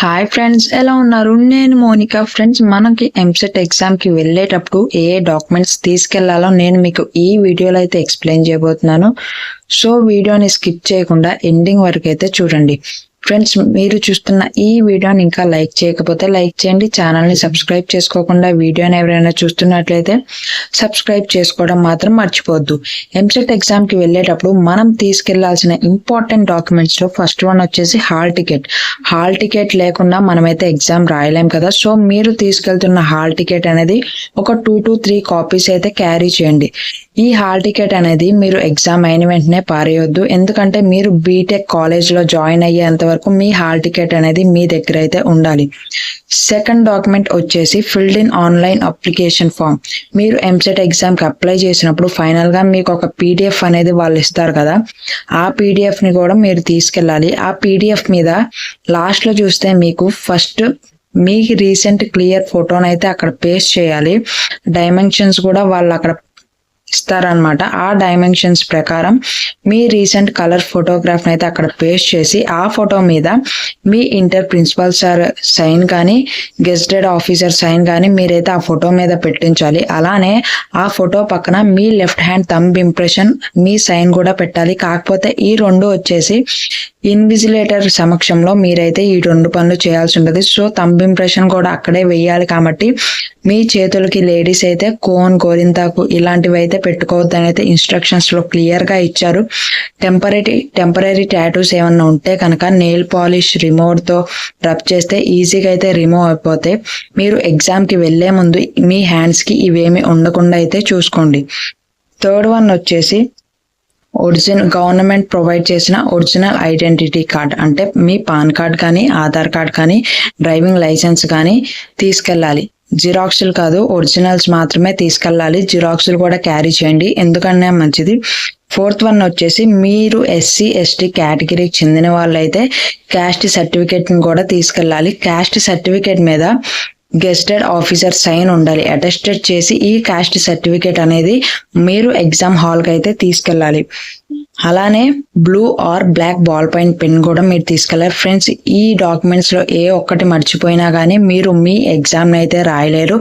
Hi friends ఎలా ఉన్నారు? నేను మోనికా. ఫ్రెండ్స్ మనకి ఎంసెట్ ఎగ్జామ్కి వెళ్ళేటప్పుడు ఏ డాక్యుమెంట్స్ తీసుకెళ్ళాలో నేను మీకు ఈ వీడియోలో అయితే ఎక్స్ప్లెయిన్ చేయబోతున్నాను. సో వీడియోని స్కిప్ చేయకుండా ఎండింగ్ వరకు అయితే చూడండి. ఫ్రెండ్స్ మీరు చూస్తున్న ఈ వీడియోని ఇంకా లైక్ చేయకపోతే లైక్ చేయండి. ఛానల్ని సబ్స్క్రైబ్ చేసుకోకుండా వీడియోని ఎవరైనా చూస్తున్నట్లయితే సబ్స్క్రైబ్ చేసుకోవడం మాత్రం మర్చిపోవద్దు. ఎంసెట్ ఎగ్జామ్కి వెళ్ళేటప్పుడు మనం తీసుకెళ్ళాల్సిన ఇంపార్టెంట్ డాక్యుమెంట్స్లో ఫస్ట్ వన్ వచ్చేసి హాల్ టికెట్ హాల్ టికెట్ లేకుండా మనమైతే ఎగ్జామ్ రాయలేం కదా. సో మీరు తీసుకెళ్తున్న హాల్ టికెట్ అనేది ఒక టూ టు త్రీ కాపీస్ అయితే క్యారీ చేయండి. ఈ హాల్ టికెట్ అనేది మీరు ఎగ్జామ్ అయిన వెంటనే పారేయొద్దు. ఎందుకంటే మీరు బీటెక్ కాలేజ్లో జాయిన్ అయ్యేంత వరకు మీ హాల్ టికెట్ అనేది మీ దగ్గర అయితే ఉండాలి. సెకండ్ డాక్యుమెంట్ వచ్చేసి filled in online application form. మీరు ఎంసెట్ ఎగ్జామ్కి అప్లై చేసినప్పుడు ఫైనల్గా మీకు ఒక పీడిఎఫ్ అనేది వాళ్ళు ఇస్తారు కదా. ఆ పీడిఎఫ్ని కూడా మీరు తీసుకెళ్ళాలి. ఆ పీడిఎఫ్ మీద లాస్ట్లో చూస్తే మీకు ఫస్ట్ మీ రీసెంట్ క్లియర్ ఫోటోనైతే అక్కడ పేస్ట్ చేయాలి. డైమెన్షన్స్ కూడా వాళ్ళు అక్కడ ఇస్తారనమాట ఆ డైమెన్షన్స్ ప్రకారం మీ రీసెంట్ కలర్ ఫోటోగ్రాఫ్ని అయితే అక్కడ పేస్ట్ చేసి ఆ ఫోటో మీద మీ ఇంటర్ ప్రిన్సిపల్ సార్ సైన్ కానీ గెస్టెడ్ ఆఫీసర్ సైన్ కానీ మీరైతే ఆ ఫోటో మీద పెట్టించాలి. అలానే ఆ ఫోటో పక్కన మీ లెఫ్ట్ హ్యాండ్ థంబ్ ఇంప్రెషన్ మీ సైన్ కూడా పెట్టాలి. కాకపోతే ఈ రెండు వచ్చేసి ఇన్విజిలేటర్ సమక్షంలో మీరైతే ఈ రెండు పనులు చేయాల్సి ఉంటుంది సో థంబ్ ఇంప్రెషన్ కూడా అక్కడే వేయాలి కాబట్టి మీ చేతులకి లేడీస్ అయితే కోన్ గోరింతాకు ఇలాంటివి అయితే పెట్టుకోవద్దని అయితే ఇన్స్ట్రక్షన్స్లో క్లియర్గా ఇచ్చారు. టెంపరీ టెంపరీ టాటూస్ ఏమన్నా ఉంటే కనుక నెయిల్ పాలిష్ రిమోవ్తో రబ్ చేస్తే ఈజీగా అయితే రిమూవ్ అయిపోతే మీరు ఎగ్జామ్కి వెళ్ళే ముందు మీ హ్యాండ్స్కి ఇవేమి ఉండకుండా అయితే చూసుకోండి. థర్డ్ వన్ వచ్చేసి ఒరిజినల్ గవర్నమెంట్ ప్రొవైడ్ చేసిన ఒరిజినల్ ఐడెంటిటీ కార్డ్ అంటే మీ పాన్ కార్డ్ కానీ ఆధార్ కార్డ్ కానీ డ్రైవింగ్ లైసెన్స్ కానీ తీసుకెళ్ళాలి. జిరాక్స్లు కాదు ఒరిజినల్స్ మాత్రమే తీసుకెళ్ళాలి. జిరాక్స్లు కూడా క్యారీ చేయండి. ఎందుకన్నా మంచిది? ఫోర్త్ వన్ వచ్చేసి మీరు ఎస్సీ ఎస్టీ కేటగిరీకి చెందిన వాళ్ళైతే క్యాస్ట్ సర్టిఫికేట్ని కూడా తీసుకెళ్ళాలి. క్యాస్ట్ సర్టిఫికేట్ మీద గెస్టెడ్ ఆఫీసర్ సైన్ ఉండాలి. అటెస్టెడ్ చేసి ఈ కాస్ట్ సర్టిఫికేట్ అనేది మీరు ఎగ్జామ్ హాల్కి అయితే తీసుకెళ్ళాలి. అలానే blue or black ball point pen కూడా మీరు తీసుకెళ్ళారు ఫ్రెండ్స్ ఈ డాక్యుమెంట్స్లో ఏ ఒక్కటి మర్చిపోయినా కానీ మీరు మీ ఎగ్జామ్ని అయితే రాయలేరు.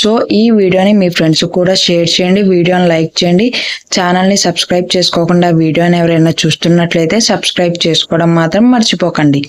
సో ఈ వీడియోని మీ ఫ్రెండ్స్ కూడా షేర్ చేయండి. వీడియోని లైక్ చేయండి. ఛానల్ని సబ్స్క్రైబ్ చేసుకోకుండా వీడియోని ఎవరైనా చూస్తున్నట్లయితే సబ్స్క్రైబ్ చేసుకోవడం మాత్రం మర్చిపోకండి.